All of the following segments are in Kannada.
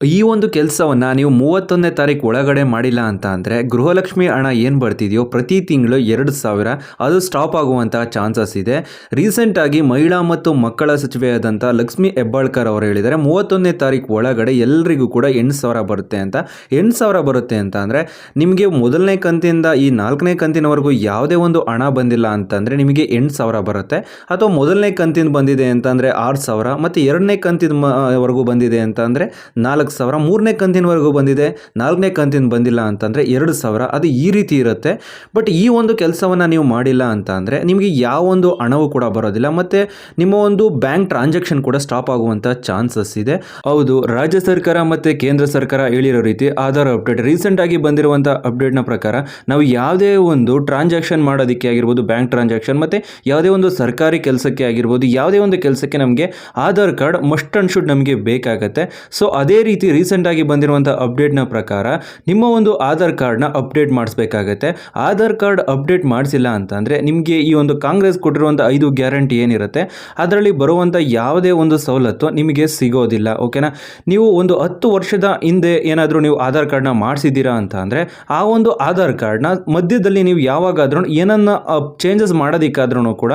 ಈ ಒಂದು ಕೆಲಸವನ್ನು ನೀವು ಮೂವತ್ತೊಂದನೇ ತಾರೀಕು ಒಳಗಡೆ ಮಾಡಿಲ್ಲ ಅಂತ ಅಂದರೆ ಗೃಹಲಕ್ಷ್ಮಿ ಹಣ ಏನು ಬರ್ತಿದೆಯೋ ಪ್ರತಿ ತಿಂಗಳು ಎರಡು ಸಾವಿರ, ಅದು ಸ್ಟಾಪ್ ಆಗುವಂತಹ ಚಾನ್ಸಸ್ ಇದೆ. ರೀಸೆಂಟಾಗಿ ಮಹಿಳಾ ಮತ್ತು ಮಕ್ಕಳ ಸಚಿವೆಯಾದಂಥ ಲಕ್ಷ್ಮಿ ಹೆಬ್ಬಾಳ್ಕರ್ ಅವರು ಹೇಳಿದರೆ ಮೂವತ್ತೊಂದನೇ ತಾರೀಕು ಒಳಗಡೆ ಎಲ್ಲರಿಗೂ ಕೂಡ ಎಂಟು ಸಾವಿರ ಬರುತ್ತೆ ಅಂತ. ಎಂಟು ಸಾವಿರ ಬರುತ್ತೆ ಅಂತ ಅಂದರೆ ನಿಮಗೆ ಮೊದಲನೇ ಕಂತಿಂದ ಈ ನಾಲ್ಕನೇ ಕಂತಿನವರೆಗೂ ಯಾವುದೇ ಒಂದು ಹಣ ಬಂದಿಲ್ಲ ಅಂತಂದರೆ ನಿಮಗೆ ಎಂಟು ಸಾವಿರ ಬರುತ್ತೆ. ಅಥವಾ ಮೊದಲನೇ ಕಂತಿನ ಬಂದಿದೆ ಅಂತಂದರೆ ಆರು ಸಾವಿರ, ಮತ್ತು ಎರಡನೇ ಕಂತಿನ ಮ- ವರೆಗೂ ಬಂದಿದೆ ಅಂತ ಅಂದರೆ ನಾಲ್ಕು ಸಾವಿರ, ಮೂರನೇ ಕಂತಿನವರೆಗೂ ಬಂದಿದೆ, ನಾಲ್ಕನೇ ಕಂತಿನ ಬಂದಿಲ್ಲ ಅಂತಂದರೆ ಎರಡು ಸಾವಿರ, ಅದು ಈ ರೀತಿ ಇರುತ್ತೆ. ಬಟ್ ಈ ಒಂದು ಕೆಲಸವನ್ನು ನೀವು ಮಾಡಿಲ್ಲ ಅಂತ ಅಂದರೆ ನಿಮಗೆ ಯಾವ ಒಂದು ಹಣವೂ ಕೂಡ ಬರೋದಿಲ್ಲ. ಮತ್ತು ನಿಮ್ಮ ಒಂದು ಬ್ಯಾಂಕ್ ಟ್ರಾನ್ಸಾಕ್ಷನ್ ಕೂಡ ಸ್ಟಾಪ್ ಆಗುವಂಥ ಚಾನ್ಸಸ್ ಇದೆ. ಹೌದು, ರಾಜ್ಯ ಸರ್ಕಾರ ಮತ್ತು ಕೇಂದ್ರ ಸರ್ಕಾರ ಹೇಳಿರೋ ರೀತಿ ಆಧಾರ್ ಅಪ್ಡೇಟ್ ರೀಸೆಂಟಾಗಿ ಬಂದಿರುವಂಥ ಅಪ್ಡೇಟ್ನ ಪ್ರಕಾರ ನಾವು ಯಾವುದೇ ಒಂದು ಟ್ರಾನ್ಸಾಕ್ಷನ್ ಮಾಡೋದಕ್ಕೆ ಆಗಿರ್ಬೋದು ಬ್ಯಾಂಕ್ ಟ್ರಾನ್ಸಾಕ್ಷನ್ ಮತ್ತು ಯಾವುದೇ ಒಂದು ಸರ್ಕಾರಿ ಕೆಲಸಕ್ಕೆ ಆಗಿರ್ಬೋದು, ಯಾವುದೇ ಒಂದು ಕೆಲಸಕ್ಕೆ ನಮಗೆ Aadhaar card must and should ನಮಗೆ ಬೇಕಾಗತ್ತೆ. ಸೊ ಅದೇ ರೀತಿ ರೀಸೆಂಟಾಗಿ ಬಂದಿರುವಂಥ ಅಪ್ಡೇಟ್ನ ಪ್ರಕಾರ ನಿಮ್ಮ ಒಂದು ಆಧಾರ್ ಕಾರ್ಡ್ನ ಅಪ್ಡೇಟ್ ಮಾಡಿಸ್ಬೇಕಾಗತ್ತೆ. ಆಧಾರ್ ಕಾರ್ಡ್ ಅಪ್ಡೇಟ್ ಮಾಡಿಸಿಲ್ಲ ಅಂತಂದರೆ ನಿಮಗೆ ಈ ಒಂದು ಕಾಂಗ್ರೆಸ್ ಕೊಟ್ಟಿರುವಂಥ ಐದು ಗ್ಯಾರಂಟಿ ಏನಿರುತ್ತೆ, ಅದರಲ್ಲಿ ಬರುವಂಥ ಯಾವುದೇ ಒಂದು ಸವಲತ್ತು ನಿಮಗೆ ಸಿಗೋದಿಲ್ಲ ಓಕೆನಾ ನೀವು ಒಂದು ಹತ್ತು ವರ್ಷದ ಹಿಂದೆ ಏನಾದರೂ ನೀವು ಆಧಾರ್ ಕಾರ್ಡ್ನ ಮಾಡಿಸಿದ್ದೀರಾ ಅಂತ ಅಂದರೆ ಆ ಒಂದು ಆಧಾರ್ ಕಾರ್ಡ್ನ ಮಧ್ಯದಲ್ಲಿ ನೀವು ಯಾವಾಗಾದ್ರೂ ಏನನ್ನ ಚೇಂಜಸ್ ಮಾಡೋದಕ್ಕಾದ್ರೂ ಕೂಡ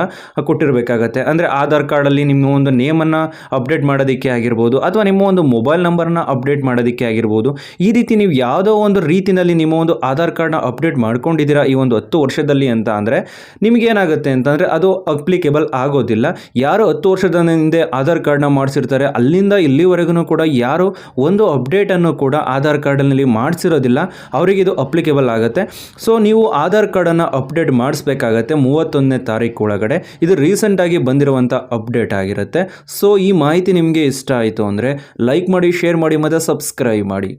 ಕೊಟ್ಟಿರಬೇಕಾಗತ್ತೆ. ಅಂದರೆ ಆಧಾರ್ ಕಾರ್ಡಲ್ಲಿ ನಿಮ್ಮ ಒಂದು ನೇಮನ್ನು ಅಪ್ಡೇಟ್ ಮಾಡೋದಕ್ಕೆ ಆಗಿರ್ಬೋದು, ಅಥವಾ ನಿಮ್ಮ ಒಂದು ಮೊಬೈಲ್ ನಂಬರ್ನ ಅಪ್ಡೇಟ್ ಮಾಡೋದಕ್ಕೆ ಆಗಿರ್ಬೋದು. ಈ ರೀತಿ ನೀವು ಯಾವುದೋ ಒಂದು ರೀತಿಯಲ್ಲಿ ನಿಮ್ಮ ಒಂದು ಆಧಾರ್ ಕಾರ್ಡ್ನ ಅಪ್ಡೇಟ್ ಮಾಡ್ಕೊಂಡಿದ್ದೀರಾ ಈ ಒಂದು ಹತ್ತು ವರ್ಷದಲ್ಲಿ ಅಂತ ಅಂದರೆ ನಿಮಗೇನಾಗುತ್ತೆ ಅಂತಂದರೆ ಅದು ಅಪ್ಲಿಕೇಬಲ್ ಆಗೋದಿಲ್ಲ. ಯಾರು ಹತ್ತು ವರ್ಷದ ಹಿಂದೆ ಆಧಾರ್ ಕಾರ್ಡ್ನ ಮಾಡಿಸಿರ್ತಾರೆ, ಅಲ್ಲಿಂದ ಇಲ್ಲಿವರೆಗೂ ಕೂಡ ಯಾರು ಒಂದು ಅಪ್ಡೇಟನ್ನು ಕೂಡ ಆಧಾರ್ ಕಾರ್ಡ್ನಲ್ಲಿ ಮಾಡಿಸಿರೋದಿಲ್ಲ, ಅವರಿಗೆ ಇದು ಅಪ್ಲಿಕೇಬಲ್ ಆಗುತ್ತೆ. ಸೊ, ನೀವು ಆಧಾರ್ ಕಾರ್ಡನ್ನು ಅಪ್ಡೇಟ್ ಮಾಡಿಸ್ಬೇಕಾಗತ್ತೆ ಮೂವತ್ತೊಂದನೇ ತಾರೀಕು ಒಳಗಡೆ. ಇದು ರೀಸೆಂಟಾಗಿ ಬಂದಿರುವಂಥ ಅಪ್ಡೇಟ್ ಆಗಿರುತ್ತೆ. ಸೊ, ಈ ಮಾಹಿತಿ ನಿಮಗೆ ಇಷ್ಟ ಆಯಿತು ಅಂದರೆ ಲೈಕ್ ಮಾಡಿ, ಶೇರ್ ಮಾಡಿ ಮತ್ತು ಸಬ್ಸ್ಕ್ರೈಬ್ ಮಾಡಿ.